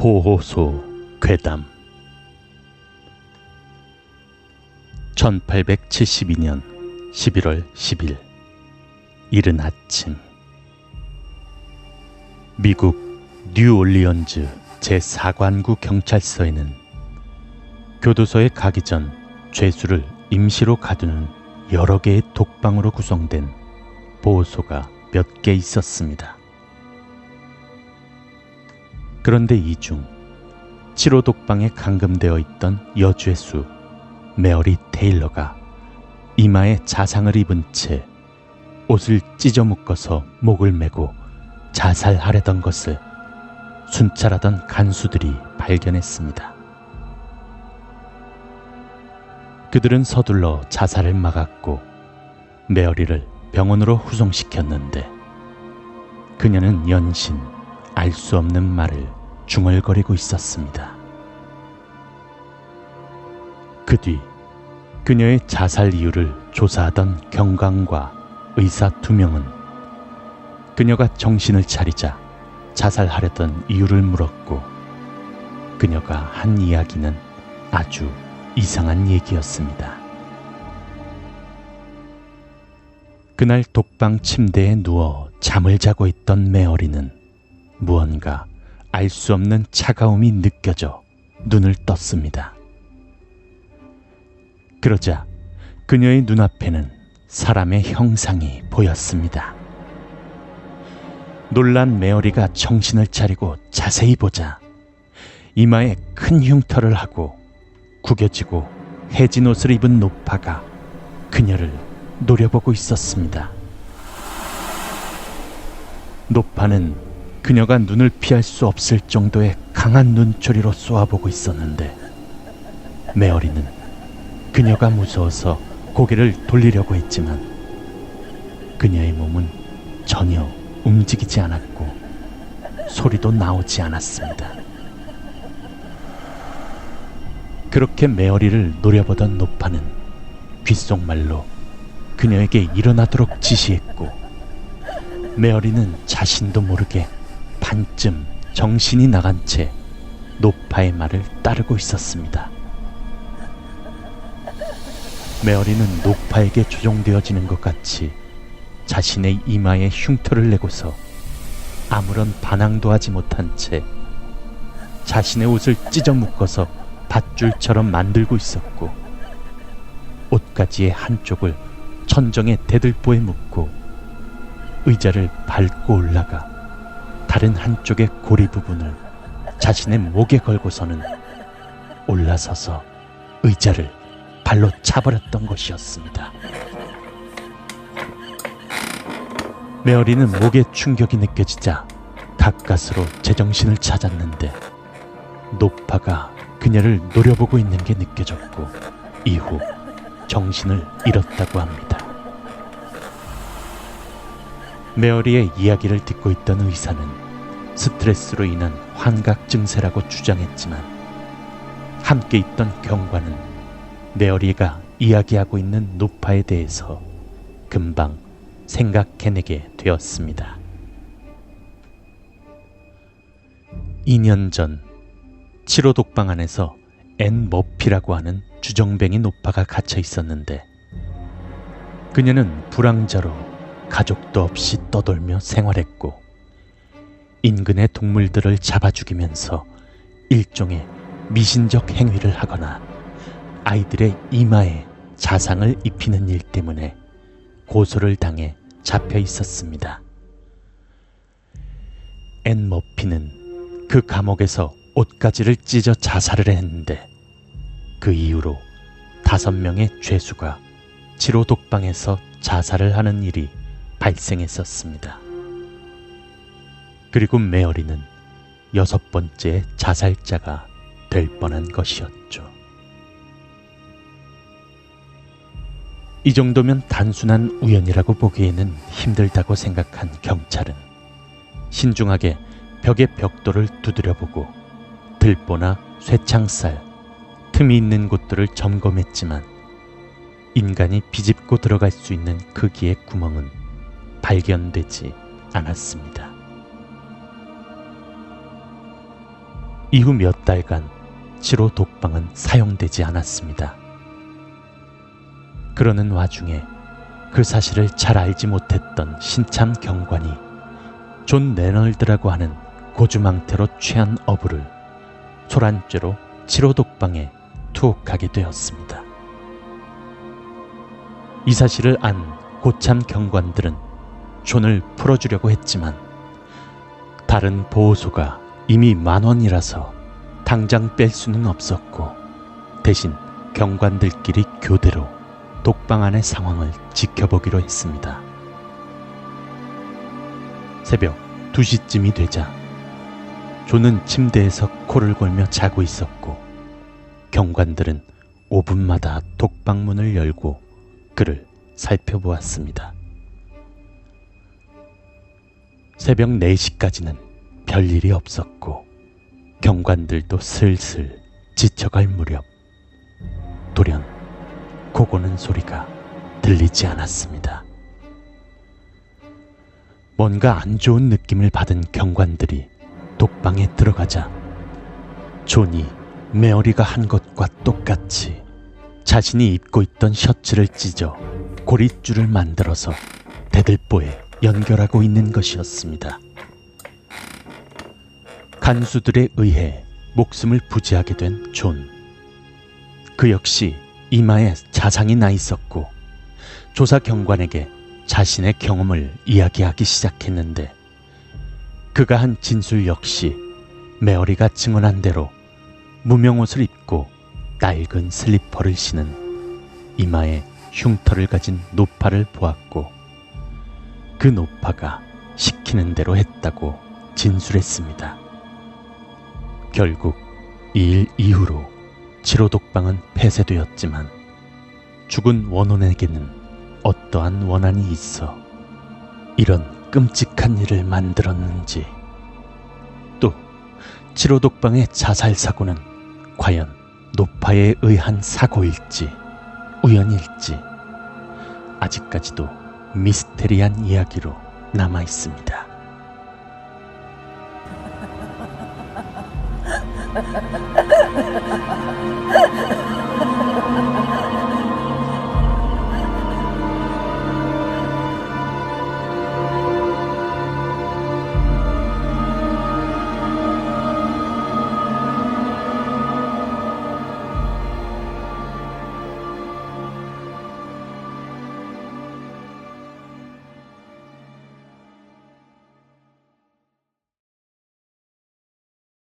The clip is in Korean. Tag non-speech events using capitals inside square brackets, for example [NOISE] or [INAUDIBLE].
보호소 괴담 1872년 11월 10일 이른 아침 미국 뉴올리언즈 제4관구 경찰서에는 교도소에 가기 전 죄수를 임시로 가두는 여러 개의 독방으로 구성된 보호소가 몇 개 있었습니다. 그런데 이중 7호 독방에 감금되어 있던 여죄수 메어리 테일러가 이마에 자상을 입은 채 옷을 찢어 묶어서 목을 메고 자살하려던 것을 순찰하던 간수들이 발견했습니다. 그들은 서둘러 자살을 막았고 메어리를 병원으로 후송시켰는데 그녀는 연신 알 수 없는 말을 중얼거리고 있었습니다. 그 뒤 그녀의 자살 이유를 조사하던 경관과 의사 두 명은 그녀가 정신을 차리자 자살하려던 이유를 물었고 그녀가 한 이야기는 아주 이상한 얘기였습니다. 그날 독방 침대에 누워 잠을 자고 있던 메어리는 무언가 알 수 없는 차가움이 느껴져 눈을 떴습니다. 그러자 그녀의 눈앞에는 사람의 형상이 보였습니다. 놀란 메어리가 정신을 차리고 자세히 보자 이마에 큰 흉터를 하고 구겨지고 해진 옷을 입은 노파가 그녀를 노려보고 있었습니다. 노파는 그녀가 눈을 피할 수 없을 정도의 강한 눈초리로 쏘아보고 있었는데 메어리는 그녀가 무서워서 고개를 돌리려고 했지만 그녀의 몸은 전혀 움직이지 않았고 소리도 나오지 않았습니다. 그렇게 메어리를 노려보던 노파는 귓속말로 그녀에게 일어나도록 지시했고 메어리는 자신도 모르게 반쯤 정신이 나간 채 노파의 말을 따르고 있었습니다. 메어리는 노파에게 조종되어지는 것 같이 자신의 이마에 흉터를 내고서 아무런 반항도 하지 못한 채 자신의 옷을 찢어 묶어서 밧줄처럼 만들고 있었고 옷가지의 한쪽을 천정의 대들보에 묶고 의자를 밟고 올라가 다른 한쪽의 고리 부분을 자신의 목에 걸고서는 올라서서 의자를 발로 차버렸던 것이었습니다. 메어리는 목에 충격이 느껴지자 가까스로 제정신을 찾았는데 노파가 그녀를 노려보고 있는 게 느껴졌고 이후 정신을 잃었다고 합니다. 메어리의 이야기를 듣고 있던 의사는 스트레스로 인한 환각 증세라고 주장했지만 함께 있던 경관은 메어리가 이야기하고 있는 노파에 대해서 금방 생각해내게 되었습니다. 2년 전 7호 독방 안에서 앤 머피라고 하는 주정뱅이 노파가 갇혀 있었는데 그녀는 불황자로 가족도 없이 떠돌며 생활했고 인근의 동물들을 잡아 죽이면서 일종의 미신적 행위를 하거나 아이들의 이마에 자상을 입히는 일 때문에 고소를 당해 잡혀 있었습니다. 앤 머피는 그 감옥에서 옷가지를 찢어 자살을 했는데 그 이후로 다섯 명의 죄수가 지로 독방에서 자살을 하는 일이 발생했었습니다. 그리고 메어리는 여섯 번째 자살자가 될 뻔한 것이었죠. 이 정도면 단순한 우연이라고 보기에는 힘들다고 생각한 경찰은 신중하게 벽의 벽돌을 두드려보고 들보나 쇠창살, 틈이 있는 곳들을 점검했지만 인간이 비집고 들어갈 수 있는 크기의 구멍은 발견되지 않았습니다. 이후 몇 달간 치료 독방은 사용되지 않았습니다. 그러는 와중에 그 사실을 잘 알지 못했던 신참 경관이 존 레널드라고 하는 고주망태로 취한 어부를 소란죄로 치료 독방에 투옥하게 되었습니다. 이 사실을 안 고참 경관들은 존을 풀어주려고 했지만 다른 보호소가 이미 만 원이라서 당장 뺄 수는 없었고 대신 경관들끼리 교대로 독방 안의 상황을 지켜보기로 했습니다. 새벽 2시쯤이 되자 존은 침대에서 코를 골며 자고 있었고 경관들은 5분마다 독방문을 열고 그를 살펴보았습니다. 새벽 4시까지는 별일이 없었고 경관들도 슬슬 지쳐갈 무렵 돌연 고고는 소리가 들리지 않았습니다. 뭔가 안 좋은 느낌을 받은 경관들이 독방에 들어가자 존이 메어리가 한 것과 똑같이 자신이 입고 있던 셔츠를 찢어 고릿줄을 만들어서 대들보에 연결하고 있는 것이었습니다. 간수들에 의해 목숨을 부지하게 된 존. 그 역시 이마에 자상이 나 있었고 조사 경관에게 자신의 경험을 이야기하기 시작했는데 그가 한 진술 역시 메어리가 증언한 대로 무명 옷을 입고 낡은 슬리퍼를 신은 이마에 흉터를 가진 노파를 보았고 그 노파가 시키는 대로 했다고 진술했습니다. 결국 이 일 이후로 치료독방은 폐쇄되었지만 죽은 원혼에게는 어떠한 원한이 있어 이런 끔찍한 일을 만들었는지 또 치료독방의 자살 사고는 과연 노파에 의한 사고일지 우연일지 아직까지도 미스테리한 이야기로 남아 있습니다. [LAUGHS]